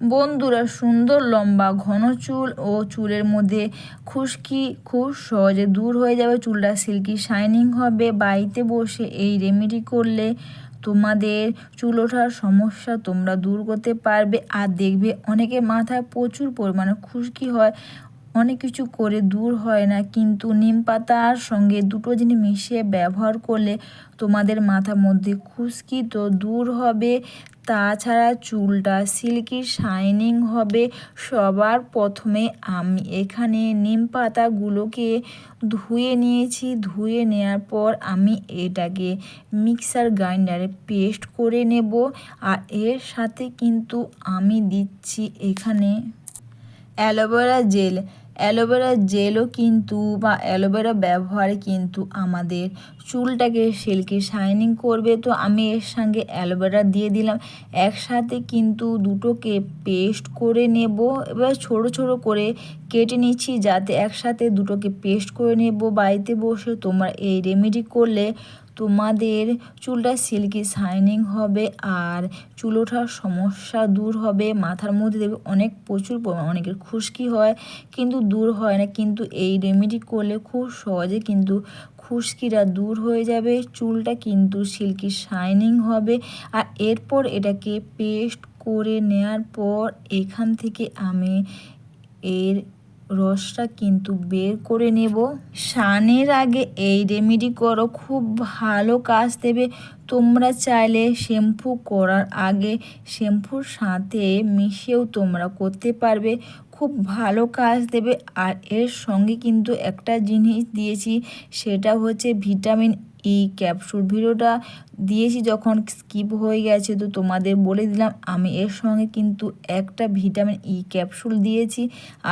বন্ধুরা, সুন্দর লম্বা ঘন চুল ও চুলের মধ্যে খুশকি খুব সহজে দূর হয়ে যাবে। চুলটা সিল্কি শাইনিং হবে। বাড়িতে বসে এই রেমেডি করলে তোমাদের চুল ওঠার সমস্যা তোমরা দূর করতে পারবে। আর দেখবে অনেকে মাথায় প্রচুর পরিমাণে খুশকি হয়। অনেক কিছু করে দূর হয় না, কিন্তু নিম পাতার সঙ্গে দুটো জিনিস মিশিয়ে ব্যবহার করলে তোমাদের মাথার মধ্যে খুশকি তো দূর হবে। তাছাড়া চুলটা সিল্কি শাইনিং হবে। সবার প্রথমে আমি এখানে নিম পাতাগুলোকে ধুয়ে নিয়েছি। ধুয়ে নেওয়ার পর আমি এটাকে মিক্সার গ্রাইন্ডারে পেস্ট করে নেব। আর এর সাথে কিন্তু আমি দিচ্ছি এখানে অ্যালোভেরা জেল। অ্যালোভেরা জেলও কিন্তু বা অ্যালোভেরা ব্যবহারে কিন্তু আমাদের চুলটাকে সিল্কি শাইনিং করবে। তো আমি এর সঙ্গে অ্যালোভেরা দিয়ে দিলাম। একসাথে কিন্তু দুটোকে পেস্ট করে নেব। এবার ছোট ছোট করে কেটে নিচ্ছি, যাতে একসাথে দুটোকে পেস্ট করে নেব। বাড়িতে বসে তোমরা এই রেমেডি করলে তোমাদের চুলটা সিল্কি শাইনিং হবে আর চুল ওঠার সমস্যা দূর হবে। মাথার মধ্যে দেবে অনেক প্রচুর পরিমাণ, অনেকের খুশকি হয়, কিন্তু দূর হয় না। কিন্তু এই রেমেডি করলে খুব সহজে কিন্তু খুশকিরা দূর হয়ে যাবে, চুলটা কিন্তু সিল্কি শাইনিং হবে। আর এরপর এটাকে পেস্ট করে নেওয়ার পর এখান থেকে আমি এর রসটা কিন্তু বের করে নেব। স্নানের আগে এই রেমেডি করো, খুব ভালো কাজ দেবে। তোমরা চাইলে শ্যাম্পু করার আগে শ্যাম্পুর সাথে মিশিয়েও তোমরা করতে পারবে। খুব ভালো কাজ দেবে। আর এর সঙ্গে কিন্তু একটা জিনিস দিয়েছি, সেটা হচ্ছে ভিটামিন ই ক্যাপসুল ভিডিওটা দিয়েছি যখন স্কিপ হয়ে গেছে, তো তোমাদের বলে দিলাম, আমি এর সঙ্গে কিন্তু একটা ভিটামিন ই ক্যাপসুল দিয়েছি।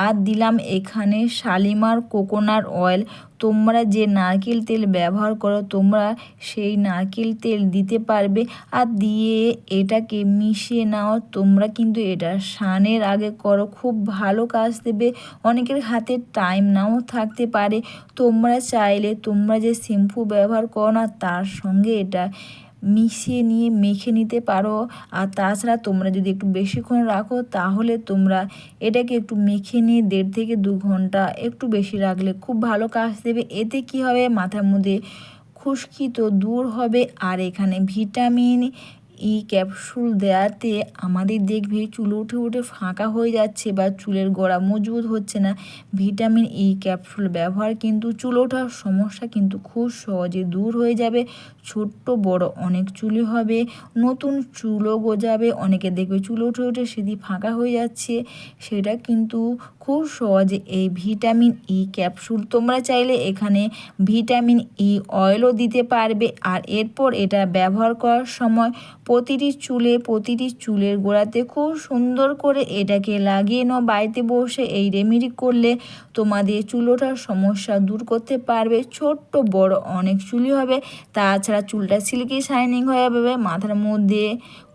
আর দিলাম এখানে শালিমার কোকোনাট অয়েল তোমরা যে নারকেল তেল ব্যবহার করো, তোমরা সেই নারকেল তেল দিতে পারবে। আর দিয়ে এটাকে মিশিয়ে নাও, তোমরা কিন্তু এটা সানের আগে করো। খুব ভালো কাজ দেবে। অনেকের হাতে টাইম নাও থাকতে পারে। তোমরা চাইলে তোমরা যে শ্যাম্পু ব্যবহার করো না, তার সঙ্গে এটা মিশিয়ে নিয়ে মেখে নিতে পারো। আর তাছাড়া তোমরা যদি একটু বেশিক্ষণ রাখো, তাহলে তোমরা এটাকে একটু মেখে নিয়ে দেড় থেকে দু ঘণ্টা একটু বেশি রাখলে খুব ভালো কাজ দেবে। এতে কি হবে? মাথার মধ্যে খুশকি তো দূর হবে। আর এখানে ভিটামিন ই ক্যাপসুল দেওয়াতে আমাদের দেখবে চুল উঠে উঠে ফাঁকা হয়ে যাচ্ছে বা চুলের গোড়া মজবুত হচ্ছে না। ভিটামিন ই ক্যাপসুল ব্যবহার কিন্তু চুল ওঠার সমস্যা কিন্তু খুব সহজে দূর হয়ে যাবে। ছোট্ট, বড় অনেক চুলই হবে, নতুন চুলও গজাবে, অনেকে দেখবে চুল উঠে উঠে সেদি ফাঁকা হয়ে যাচ্ছে। সেটা কিন্তু খুব সহজে এই ভিটামিন ই ক্যাপসুল তোমরা চাইলে এখানে ভিটামিন ই অয়েলও দিতে পারবে। আর এরপর এটা ব্যবহার করার সময় প্রতিটি চুলে, প্রতিটি চুলের গোড়াতে খুব সুন্দর করে এটাকে লাগিয়ে নাও। বাড়িতে বসে এই রেমেডি করলে তোমাদের চুল ওঠার সমস্যা দূর করতে পারবে। ছোট্ট, বড় অনেক চুলই হবে। তাছাড়া চুলটা সিল্কি শাইনিং হয়ে যাবে। মাথার মধ্যে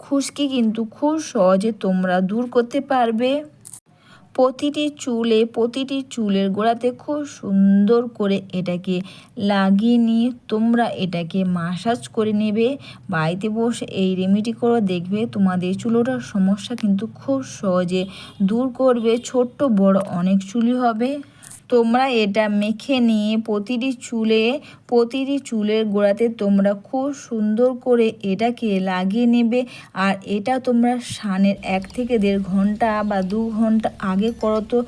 খুশকি কিন্তু খুব সহজে তোমরা দূর করতে পারবে। প্রতিটি চুলে, প্রতিটি চুলের গোড়াতে খুব সুন্দর করে এটাকে লাগিয়ে নিয়ে তোমরা এটাকে মাসাজ করে নেবে। বাড়িতে বসে এই রেমেডি করে দেখবে তোমাদের চুলোটার সমস্যা কিন্তু খুব সহজে দূর করবে। ছোট্ট বড় অনেক চুলি হবে। তোমরা এটা মেখে নিয়ে প্রতিটি চুলে, প্রতিটি চুলের গোড়াতে তোমরা খুব সুন্দর করে এটাকে লাগিয়ে নেবে। আর এটা তোমরা সানের এক থেকে দেড় ঘণ্টা বা দু ঘণ্টা আগে করো তো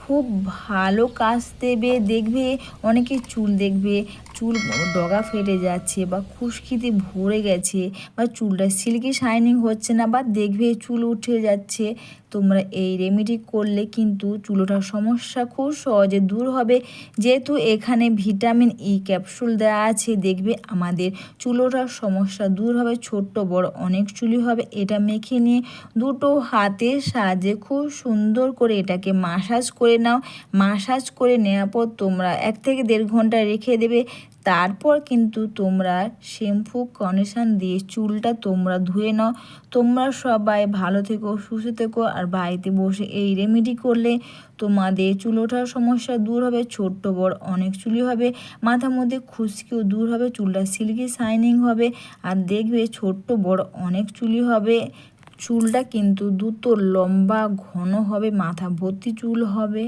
খুব ভালো কাজ দেবে। দেখবে অনেকে চুল দেখবে চুল ডগা ফেটে যাচ্ছে বা খুশকিতে ভরে গেছে বা চুলটা সিল্কি শাইনিং হচ্ছে না বা দেখবে চুল উঠে যাচ্ছে, তোমরা এই রেমেডি করলে কিন্তু চুল ওঠার সমস্যা খুব সহজে দূর হবে। যেহেতু এখানে ভিটামিন ই ক্যাপসুল দেওয়া আছে, দেখবে আমাদের চুল ওঠার সমস্যা দূর হবে, ছোট্ট বড় অনেক চুলি হবে, এটা মেখে নিয়ে দুটো হাতের সাহায্যে খুব সুন্দর করে এটাকে মাসাজ করে নাও। মাসাজ করে নেওয়ার পর তোমরা এক থেকে দেড় ঘণ্টা রেখে দেবে তারপর কিন্তু তোমরা শ্যাম্পু, কন্ডিশন দিয়ে চুলটা তোমরা ধুয়ে নাও। তোমরা সবাই ভালো থেকো, সুস্থ থেকো আর বাড়িতে বসে এই রেমেডি করলে তোমাদের চুল ওঠার সমস্যা দূর হবে, ছোট্ট বড় অনেক চুলি হবে। মাথার মধ্যে খুশকিও দূর হবে, চুলটা সিল্কি শাইনিং হবে আর দেখবে ছোট্ট বড় অনেক চুলি হবে। চুলটা কিন্তু দ্রুত লম্বা, ঘন হবে, মাথা ভর্তি চুল হবে।